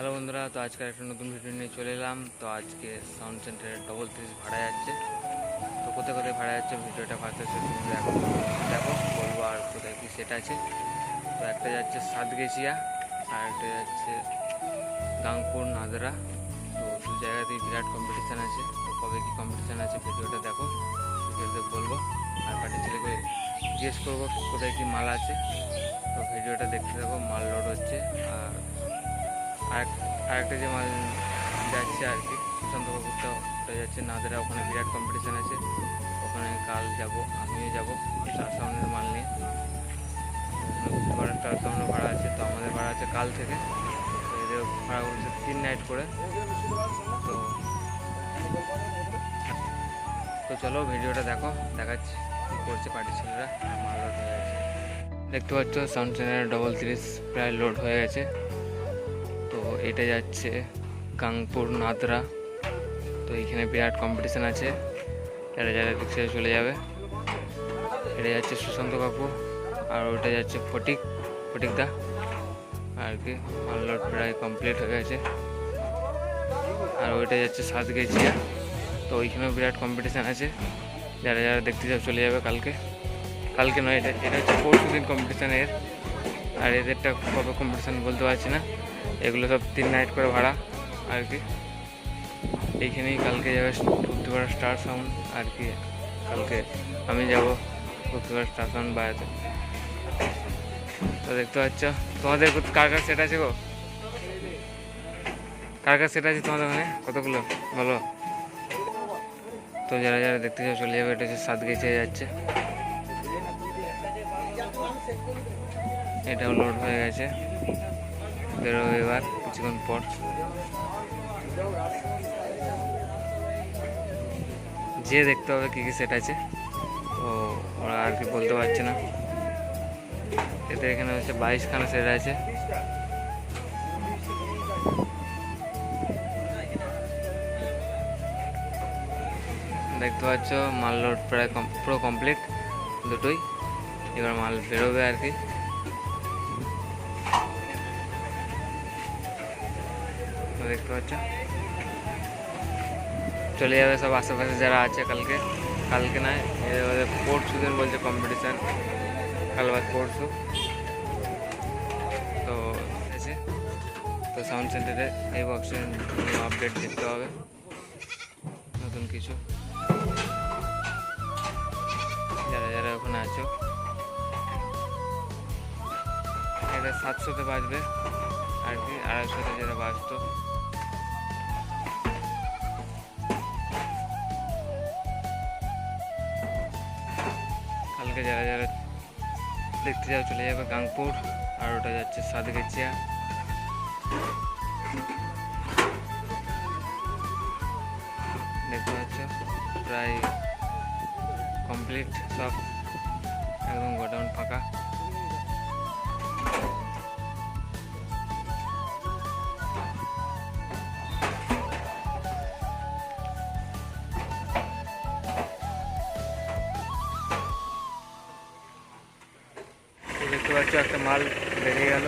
Hello বন্ধুরা, তো আজকে একটা নতুন ভিডিও নিয়ে চলে এলাম। তো আজকে সাউন্ড সেন্টারে ডবল থ্রিস ভাড়া যাচ্ছে তো কোথায় কোথায় ভাড়া যাচ্ছে ভিডিওটা ফার্স্টে দেখো দেখো, বলব আর কোথায় কী সেট আছে। তো একটা যাচ্ছে সাতগেছিয়া আর একটা যাচ্ছে গাংপুর, নাদরা। তো দু জায়গাতেই বিরাট কম্পিটিশান আছে। তো কবে কী কম্পিটিশান আছে ভিডিওটা দেখো ডিটেলসে বলব। আর পার্টি ছেলেকে জিজ্ঞেস করব কোথায় কী মাল আছে। তো ভিডিওটা দেখতে থাকো, মাল লোড হচ্ছে। আর আরেক- আরেকটা যে মাল যাচ্ছে আর কি সুশান্ত বাবুরটা ওটা যাচ্ছে নাদেরা ওখানে বিরাট কম্পিটিশান আছে। ওখানে কাল যাব, আমিও যাব চার সাউন্ডের মাল নিয়ে। একটা সাউন্ড ভাড়া আছে, তো আমাদের ভাড়া আছে কাল থেকে। এদের ভাড়া করেছে তিন নাইট করে। তো তো চলো ভিডিওটা দেখো, দেখাচ্ছি কী করছে পার্টি ছেলেরা। আর মাল হয়ে দেখতে পাচ্ছ সাউন্ড চ্যানেল ডবল তিরিশ প্রায় লোড হয়ে গেছে। তো এটা যাচ্ছে গাংপুর নাদরা। তো এইখানে বিরাট কম্পিটিশান আছে। যারা যারা রিক্সায় চলে যাবে। এটা যাচ্ছে সুশান্ত কাকু আর ওটা যাচ্ছে ফটিক ফটিকদা আর কি মাল্লোড প্রায় কমপ্লিট হয়ে গেছে। আর ওইটা যাচ্ছে সাত গেছিয়া তো ওইখানেও বিরাট কম্পিটিশান আছে। যারা যারা দেখতে যাবে চলে যাবে কালকে। কালকে নয়, এটা এটা হচ্ছে পরশু দিন কম্পিটিশান এর। আর এদেরটা কবে কম্পিটিশান বলতে পারছি না। এগুলো সব তিন নাইট করে ভাড়া, আর কি। এইখানেই কালকে যাবে ভক্তিপাড়া স্টার সাউন্ড আর কি কালকে আমি যাব ভক্তিপাড়া স্টার সাউন্ড বাড়াতে তো দেখতে পাচ্ছ, তোমাদের কার কার সেট আছে গো? কার কার সেট আছে তোমাদের ওখানে? কতগুলো? বলো। তো যারা যারা দেখতে চাও চলে যাবে, এটা হচ্ছে সাত গেছে যাচ্ছে। এটাও লোড হয়ে গেছে। বেরোবে এবার কিছুক্ষণ পর। যে দেখতে হবে কী কী সেট আছে। তো ওরা আর কি বলতে পারছে না। এতে এখানে হচ্ছে বাইশখানা সেট আছে। দেখতে পাচ্ছ মাল লোড প্রায় পুরো কমপ্লিট দুটোই। এবার মাল বেরোবে আর কি। দেখতে পাচ্ছ চলে যাবে সব আশেপাশে যারা আছে কালকে কালকে নয় এদের ওদের পরশু দিন বলছে কম্পিটিশান কাল বাদ পরশু তো আছে তো সাউন্ড সেন্টারে এই বক্সে আপডেট দেখতে হবে নতুন কিছু যারা যারা ওখানে আছো এটা সাতশোতে বাজবে আর কি আড়াইশোতে যেটা বাজতো কালকে যারা যারা দেখতে যাও, চলে যাবে গাংপুর, আর ওটা যাচ্ছে সাদগেচিয়া দেখতে পাচ্ছ, প্রায় কমপ্লিট সব একদম গোডাউন ফাঁকা। দেখতে পাচ্ছ একটা মাল বেরিয়ে গেল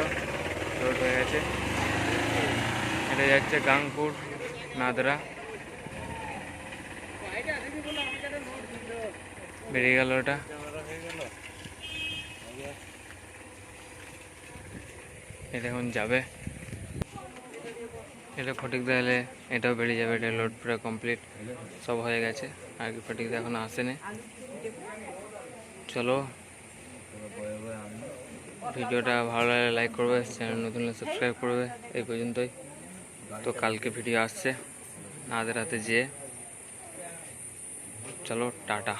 লোড হয়ে গেছে। এটা যাচ্ছে গাংপুর, নাদরা। বেরিয়ে গেল ওটা। এটা এখন যাবে। এটা ফটিক এলে এটাও বেড়ে যাবে, এটা লোড পুরো কমপ্লিট সব হয়ে গেছে, আর কি ফটিক এখন আসেনি। চলো। ভিডিওটা ভালো লাগলে লাইক করবে চ্যানেল নতুন সাবস্ক্রাইব করবে, এই পর্যন্তই। তো কালকে ভিডিও আসছে নাদের রাতে যেয়ে চলো, টাটা।